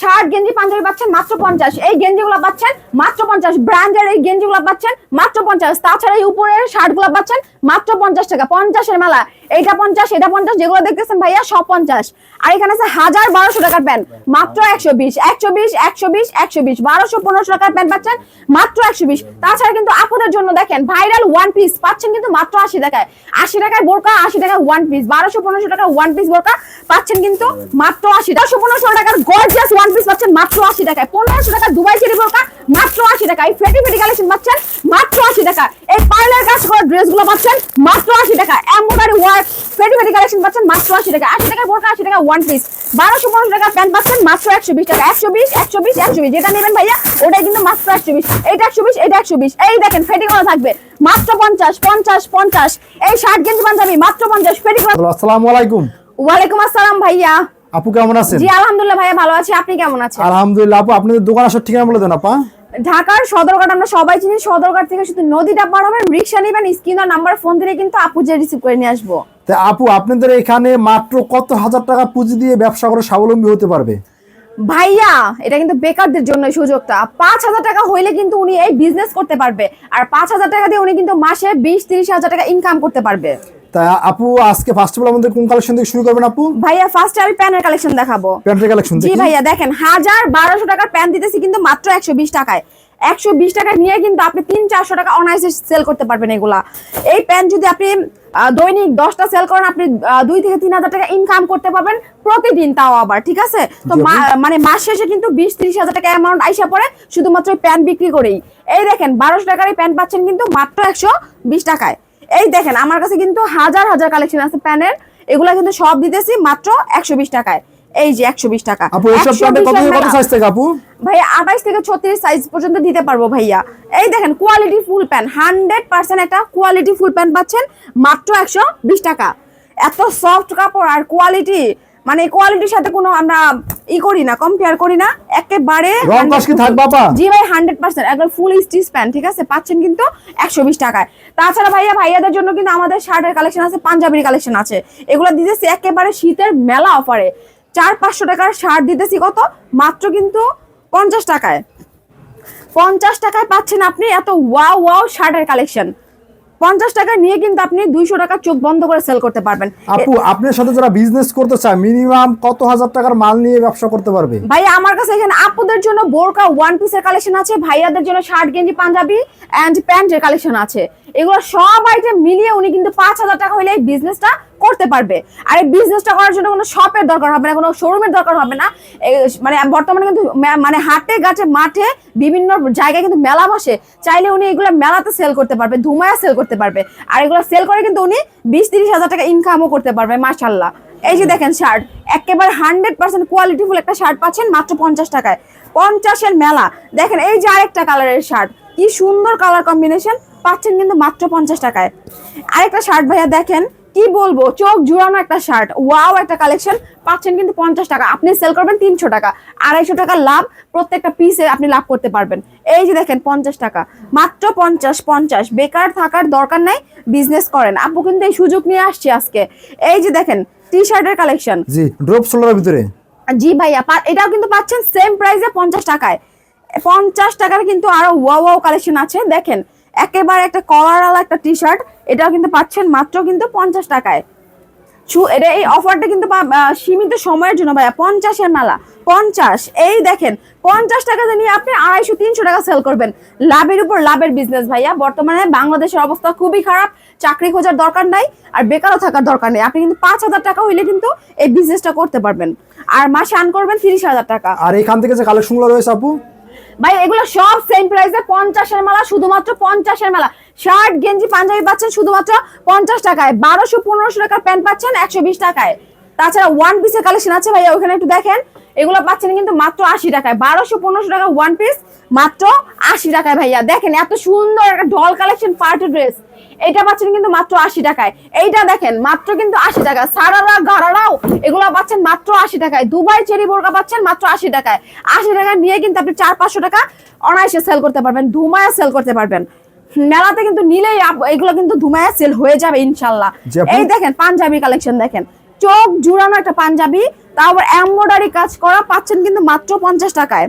Shirt গেঞ্জি পাঞ্জাবি পাচ্ছেন মাত্র পঞ্চাশ। এই গেঞ্জি গেঞ্জিগুলো পাচ্ছেন মাত্র পঞ্চাশ। ব্র্যান্ডের এই গেঞ্জি গেঞ্জিগুলো পাচ্ছেন মাত্র পঞ্চাশ। তাছাড়া এই উপরের ষাট শার্টগুলো পাচ্ছেন মাত্র পঞ্চাশ টাকা। পঞ্চাশের মেলা। এইটা পঞ্চাশ, এটা পঞ্চাশ, যেগুলো দেখতেছেন ভাইয়া, সব পঞ্চাশ। আর এখানে আছে হাজার বারোশো টাকার প্যান্ট। মাত্র একশো বিশ একশো বিশ একশো বিশ একশো বিশ। বারোশো, পনেরোশো টাকার প্যান্ট পাচ্ছেন, মাত্র একশো বিশ। তাছাড়া কিন্তু আপুদের জন্য দেখেন, ভাইরাল ওয়ান পিস পাচ্ছেন কিন্তু মাত্র আশি টাকায়। আশি টাকায় বোরকা, আশি টাকায় ওয়ান পিস বারোশো, পনেরোশো টাকা ওয়ান পিস বোরকা পাচ্ছেন কিন্তু মাত্র আশি। দশশো পনেরোশো টাকার গর্জিয়াস ওয়ান পিস পাচ্ছেন মাত্র আশি টাকায়। পনেরোশো টাকা দুবাই চেরি বোরকা, মাত্র আশি টাকা এই ফেটি ফেটি কালেকশন পাচ্ছেন মাত্র আশি টাকা এই পার্লার কাজ করা ড্রেসগুলো পাচ্ছেন মাত্র আশি টাকা। এমব্রয়ডারি ওয়ার্ক ফেটি ফেটি কালেকশন পাচ্ছেন মাত্র আশি টাকা। আশি টাকা বোরকা আশি টাকা ওয়ান পিস বারোশো পনেরোশো টাকা প্যান্ট পাচ্ছেন মাত্র একশো বিশ টাকা। একশো বিশ একশো বিশ একশো বিশ। যেটা নেবেন ভাইয়া ওটাই কিন্তু মাত্র একশো বিশ। এইটা একশো বিশ এটা একশো বিশ। এই দেখেন ফেটি করা থাকবে। মাত্র পঞ্চাশ পঞ্চাশ পঞ্চাশ। এই শার্ট গেঞ্জি পাঞ্জাবি মাত্র পঞ্চাশ। ফেটি করা আসসালামু আলাইকুম। ওয়ালাইকুম আসসালাম ভাইয়া। আপু কেমন আছেন? জি আলহামদুলিল্লাহ ভাইয়া ভালো আছি। আপনি কেমন আছেন? আলহামদুলিল্লাহ আপু আপনাদের দোকান আসার ঠিকানা বলে দেন আপা। ঢাকার সদরঘাট আমরা সবাই চিনি সদরঘাট থেকে শুধু নদীটা পার হবেন রিক্সা নেবেন স্ক্রিন নাম্বার ফোন দিলে কিন্তু আপু যে রিসিভ করে নিয়ে আসব। তা আপু আপনাদের এখানে মাত্র কত হাজার টাকা পুঁজি দিয়ে ব্যবসা করে স্বাবলম্বী হতে পারবে? ভাইয়া এটা কিন্তু বেকারদের জন্য সুযোগটা। পাঁচ হাজার টাকা হইলে কিন্তু উনি এই বিজনেস করতে পারবে আর পাঁচ হাজার টাকা দিয়ে উনি কিন্তু মাসে বিশ তিরিশ হাজার টাকা ইনকাম করতে পারবে। তা আপু আজকে ফার্স্ট অফ অল আমাদের কোন কালেকশন থেকে শুরু করবেন আপু? ভাইয়া ফার্স্ট আমি প্যানের কালেকশন দেখাবো। প্যান্টের কালেকশন জি ভাইয়া দেখেন হাজার বারোশো টাকার প্যান দিতেছি কিন্তু মাত্র একশো বিশ টাকায়। একশো বিশ টাকা নিয়ে কিন্তু আপনি তিন চারশো টাকা অনায়াসে সেল করতে পারবেন এগুলা। এই প্যান যদি আপনি দৈনিক দশটা সেল করেন আপনি আহ, দুই থেকে তিন হাজার টাকা ইনকাম করতে পারবেন প্রতিদিন তাও আবার ঠিক আছে? তো মানে মাস শেষে কিন্তু বিশ ত্রিশ হাজার টাকা অ্যামাউন্ট আইসা পড়ে শুধুমাত্র প্যান বিক্রি করেই। এই দেখেন বারোশো টাকার এই প্যান পাচ্ছেন কিন্তু মাত্র একশো বিশ টাকায়। এই দেখেন আমার কাছে কিন্তু হাজার হাজার কালেকশন আছে প্যানের। এগুলা কিন্তু সব দিতেছি মাত্র একশো বিশ টাকায়। এই যে একশো বিশ টাকা। আপু এইসব 120 প্যান্টে কত থেকে কত মেলা। সাইজ থেকে আপু? ভাইয়া আঠাইশ থেকে ছত্রিশ সাইজ পর্যন্ত দিতে পারব ভাইয়া। এই দেখেন quality full pant hundred percent একটা কোয়ালিটি ফুল প্যান্ট পাচ্ছেন মাত্র একশো বিশ টাকা। এত সফট কাপড় আর কোয়ালিটি মানে কোয়ালিটির সাথে কোনো আমরা ই করি না কম্পেয়ার করি না একেবারে রং কস কি থাকবে আপা? জি ভাই হান্ড্রেড পার্সেন্ট একবার ফুল স্টিচ প্যান্ট ঠিক আছে? পাচ্ছেন কিন্তু একশো বিশ টাকায়। তাছাড়া ভাইয়া ভাইয়াদের জন্য কিন্তু আমাদের শার্টের কালেকশন আছে পাঞ্জাবির কালেকশন আছে। এগুলো দিতেছি একেবারে শীতের মেলা অফারে চার পাঁচশো টাকার শার্ট দিতেছি কত? মাত্র কিন্তু পঞ্চাশ টাকায়। পঞ্চাশ টাকায় পাচ্ছেন আপনি এত ওয়াও ওয়াও শার্টের কালেকশন পঞ্চাশ টাকা নিয়ে কিন্তু আপনি দুইশো টাকা চোখ বন্ধ করে সেল করতে পারবেন। আপু আপনার সাথে যারা বিজনেস করতে চায় মিনিমাম কত হাজার টাকার মাল নিয়ে ব্যবসা করতে পারবে? ভাই আমার কাছে এখানে আপুদের জন্য বোরকা ওয়ান পিসের কালেকশন আছে ভাইয়াদের জন্য শার্ট গেঞ্জি পাঞ্জাবি অ্যান্ড প্যান্টের কালেকশন আছে। এগুলো সব আইটেম মিলিয়ে উনি কিন্তু পাঁচ হাজার টাকা হলে এই বিজনেসটা করতে পারবে। আর এই বিজনেসটা করার জন্য কোনো শপের দরকার হবে না কোনো শোরুমের দরকার হবে না। মানে বর্তমানে কিন্তু মানে হাটে গাছে মাঠে বিভিন্ন জায়গায় কিন্তু মেলা বসে। চাইলে উনি এগুলো মেলাতে সেল করতে পারবে ধুমায়া সেল করতে পারবে। আর এগুলো সেল করে কিন্তু উনি বিশ তিরিশ হাজার টাকা ইনকামও করতে পারবে মাশাল্লাহ এই যে দেখেন শার্ট একেবারে হান্ড্রেড পার্সেন্ট কোয়ালিটিফুল একটা শার্ট পাচ্ছেন মাত্র পঞ্চাশ টাকায়। পঞ্চাশের মেলা। দেখেন এই যে আরেকটা কালারের শার্ট কি সুন্দর কালার কম্বিনেশন পাচ্ছেন কিন্তু মাত্র পঞ্চাশ টাকায়। আরেকটা শার্ট ভাইয়া দেখেন কি বলব? চোখ জুড়ানো একটা শার্ট ওয়াও একটা কালেকশন পাচ্ছেন কিন্তু পঞ্চাশ টাকা। আপনি সেল করবেন তিনশো টাকা। আড়াইশো টাকা লাভ প্রত্যেকটা পিসে আপনি লাভ করতে পারবেন। এই যে দেখেন পঞ্চাশ টাকা। মাত্র পঞ্চাশ পঞ্চাশ। বেকার থাকার দরকার নাই বিজনেস করেন। আপু কিন্তু এই সুযোগ নিয়ে আসছি আজকে। এই যে দেখেন টি শার্টের কালেকশন জি ড্রপ সোলারের ভিতরে। জি ভাইয়া এটাও কিন্তু পাচ্ছেন সেম প্রাইসে পঞ্চাশ টাকায়। পঞ্চাশ টাকার কিন্তু আরও ওয়াও ওয়াও কালেকশন আছে। দেখেন একেবারে একটা কলারওয়ালা একটা টি শার্ট এটাও কিন্তু পাচ্ছেন মাত্র কিন্তু পঞ্চাশ টাকায়। এটা এই অফারটা কিন্তু সীমিত সময়ের জন্য ভাইয়া, পঞ্চাশের মেলা, পঞ্চাশ। এই দেখেন, পঞ্চাশ টাকা দিয়ে নিয়ে আপনি আড়াইশো, তিনশো টাকা সেল করবেন। লাভের উপর লাভের বিজনেস ভাইয়া, বর্তমানে বাংলাদেশের অবস্থা খুবই খারাপ, চাকরি খোঁজার দরকার নাই, আর বেকারও থাকার দরকার নেই। আপনি কিন্তু পাঁচ হাজার টাকা হইলে কিন্তু এই বিজনেসটা করতে পারবেন। আর মাসে আন করবেন তিরিশ হাজার টাকা। আর এখান থেকে যে কালেকশনগুলো রয়েছে আপু ভাই, এগুলো সব সেম প্রাইসে পঞ্চাশের মেলা, শুধুমাত্র পঞ্চাশের মেলা। শার্ট, গেঞ্জি, পাঞ্জাবি পাচ্ছেন শুধুমাত্র পঞ্চাশ টাকায়। বারোশো, পনেরোশো টাকার প্যান্ট পাচ্ছেন একশো বিশ টাকায়। তাছাড়া ওয়ান পিসের কালেকশন আছে ভাইয়া, ওখানে একটু দেখেন। এগুলো পাচ্ছেন কিন্তু মাত্র আশি টাকায়। বারোশো পনেরোশো টাকা ওয়ান পিস মাত্র আশি টাকায় ভাইয়া। দেখেন এত সুন্দর একটা ডল কালেকশন পার্টি ড্রেস এটা পাচ্ছেন কিন্তু মাত্র আশি টাকায়। এইটা দেখেন মাত্র কিন্তু আশি টাকা সারারা গারারাও এগুলো পাচ্ছেন মাত্র আশি টাকায়। দুবাই চেরি বোরকা পাচ্ছেন মাত্র আশি টাকায়। আশি টাকা নিয়ে কিন্তু আপনি চার পাঁচশো টাকা অনায়াসে সেল করতে পারবেন ধুমায়া সেল করতে পারবেন। মেলাতে কিন্তু নিলেই এগুলো কিন্তু ধুমায়া সেল হয়ে যাবে ইনশাল্লাহ। এই দেখেন পাঞ্জাবি কালেকশন দেখেন। চোখ জুড়ানো একটা পাঞ্জাবি আবার এমব্রয়ডারি কাজ করা পাচ্ছেন কিন্তু মাত্র পঞ্চাশ টাকায়।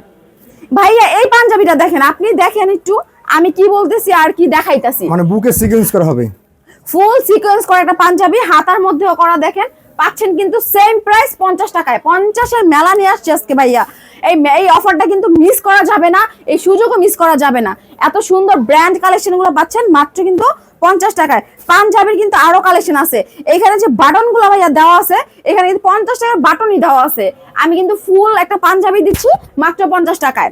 ভাইয়া এই পাঞ্জাবিটা দেখেন আপনি দেখেন একটু আমি কি বলতেছি আর কি দেখাইতাছি। মানে বুকে সিকোয়েন্স করা হবে। ফুল সিকোয়েন্স করা একটা পাঞ্জাবি হাতার মধ্যেও করা দেখেন পাচ্ছেন কিন্তু সেম প্রাইস পঞ্চাশ টাকায়। পঞ্চাশের মেলা নিয়ে আসছে আজকে ভাইয়া। এই এই অফারটা কিন্তু মিস করা যাবে না এই সুযোগও মিস করা যাবে না। এত সুন্দর ব্র্যান্ড কালেকশনগুলো পাচ্ছেন মাত্র কিন্তু পঞ্চাশ টাকায়। পাঞ্জাবির কিন্তু আরও কালেকশন আছে। এখানে যে বাটনগুলো ভাইয়া দেওয়া আছে, এখানে কিন্তু পঞ্চাশ টাকার বাটনই দেওয়া আছে। আমি কিন্তু ফুল একটা পাঞ্জাবি দিচ্ছি, মাত্র পঞ্চাশ টাকায়।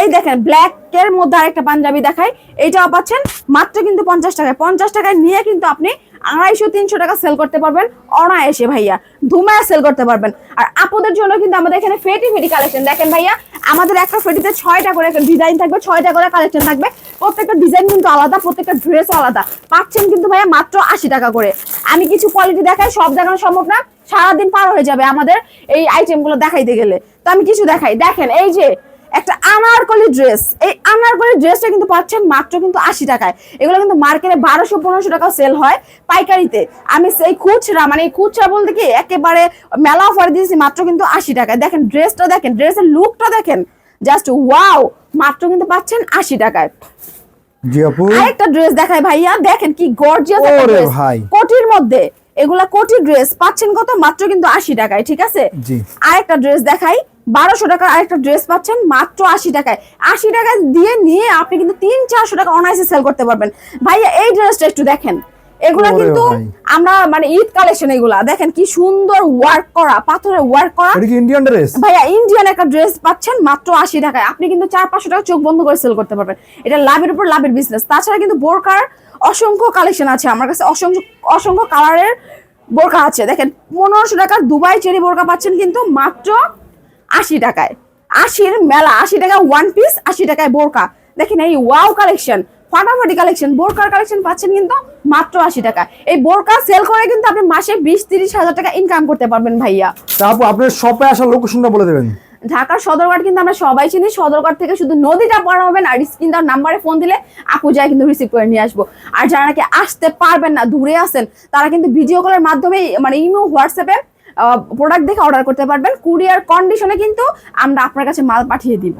এই দেখেন ব্ল্যাক এর মধ্যে আরেকটা পাঞ্জাবি দেখায় এইটাও পাচ্ছেন, মাত্র কিন্তু পঞ্চাশ টাকায়। পঞ্চাশ টাকায় নিয়ে কিন্তু আপনি আড়াইশো, তিনশো টাকা সেল করতে পারবেন, অনায়াসে ভাইয়া। ধুমায় সেল করতে পারবেন। আর আপুদের জন্য কিন্তু আমাদের এখানে ফেটি ফেটি কালেকশন দেখেন ভাইয়া, আমাদের একটা ফেটিতে ছয়টা করে ডিজাইন থাকবে, ছয়টা করে কালেকশন থাকবে। প্রত্যেকটা ডিজাইন কিন্তু আলাদা, প্রত্যেকটা ড্রেসও আলাদা। পাচ্ছেন কিন্তু ভাইয়া মাত্র আশি টাকা করে। আমি কিছু কোয়ালিটি দেখাই, সব দেখানো সম্ভব না। সারাদিন পার হয়ে যাবে আমাদের এই আইটেমগুলো দেখাইতে গেলে। তো আমি কিছু দেখাই। দেখেন, এই যে একটা আনারকলি ড্রেস এই আনারকলি ড্রেসটা কিন্তু পাচ্ছেন মাত্র কিন্তু আশি টাকায়। এগুলো কিন্তু মার্কেটে বারোশো, পনেরোশো টাকা সেল হয় পাইকারিতে। আমি সেই খুচরা মানে এই খুচরা বলতে কি, একেবারে মেলা অফার দিয়েছি মাত্র কিন্তু আশি টাকায়। দেখেন ড্রেসটা দেখেন ড্রেসের লুকটা দেখেন। জাস্ট ওয়াও মাত্র কিন্তু পাচ্ছেন আশি টাকায়। জি আপু। আরেকটা ড্রেস দেখায় ভাইয়া দেখেন কি গর্জিয়াস একটা ড্রেস ভাই। কোটির মধ্যে এগুলা কোটি ড্রেস পাচ্ছেন কত? মাত্র কিন্তু আশি টাকায় ঠিক আছে? জি। আরেকটা ড্রেস দেখাই বারোশো টাকার আরেকটা ড্রেস পাচ্ছেন মাত্র আশি টাকায়। আশি টাকা দিয়ে নিয়ে আপনি কিন্তু তিন চারশো টাকা অনায়াসে সেল করতে পারবেন। ভাইয়া এই ড্রেসটা একটু দেখেন। এগুলা কিন্তু আমরা মানে ঈদ কালেকশন এগুলা। দেখেন কি সুন্দর ওয়ার্ক করা পাথরের ওয়ার্ক করা। এটা কি ইন্ডিয়ান ড্রেস ভাইয়া ইন্ডিয়ান একটা ড্রেস পাচ্ছেন মাত্র আশি টাকায়। আপনি কিন্তু চার পাঁচশো টাকা চোখ বন্ধ করে সেল করতে পারবেন। এটা লাভের উপর লাভের বিজনেস তাছাড়া কিন্তু বোরকার অসংখ্য কালেকশন আছে। আমার কাছে অসংখ্য অসংখ্য কালারের বোরকা আছে। দেখেন পনেরোশো টাকার দুবাই চেরি বোরকা পাচ্ছেন কিন্তু মাত্র আশি টাকায়। আশির মেলা আশি টাকা ওয়ান পিস আশি টাকায় বোরকা। দেখেন এই ওয়াও কালেকশন ফাটাফাটি কালেকশন বোরকার কালেকশন পাচ্ছেন কিন্তু মাত্র আশি টাকা। এই বোরকা সেল করে কিন্তু আপনি মাসে বিশ তিরিশ হাজার টাকা ইনকাম করতে পারবেন ভাইয়া। তা আপু আপনার শপে আসার লোকেশনটা বলে দেবেন। ঢাকার সদরঘাট কিন্তু আমরা সবাই চিনি। সদরঘাট থেকে শুধু নদীটা পার হবেন আর স্ক্রিন তার নাম্বারে ফোন দিলে আপু যায় কিন্তু রিসিভ করে নিয়ে আসব। আর যারা নাকি আসতে পারবেন না দূরে আছেন তারা কিন্তু ভিডিও কলের মাধ্যমে মানে ইমো হোয়াটসঅ্যাপে প্রোডাক্ট দেখে অর্ডার করতে পারবেন। কুরিয়ার কন্ডিশনে কিন্তু আমরা আপনার কাছে মাল পাঠিয়ে দিব।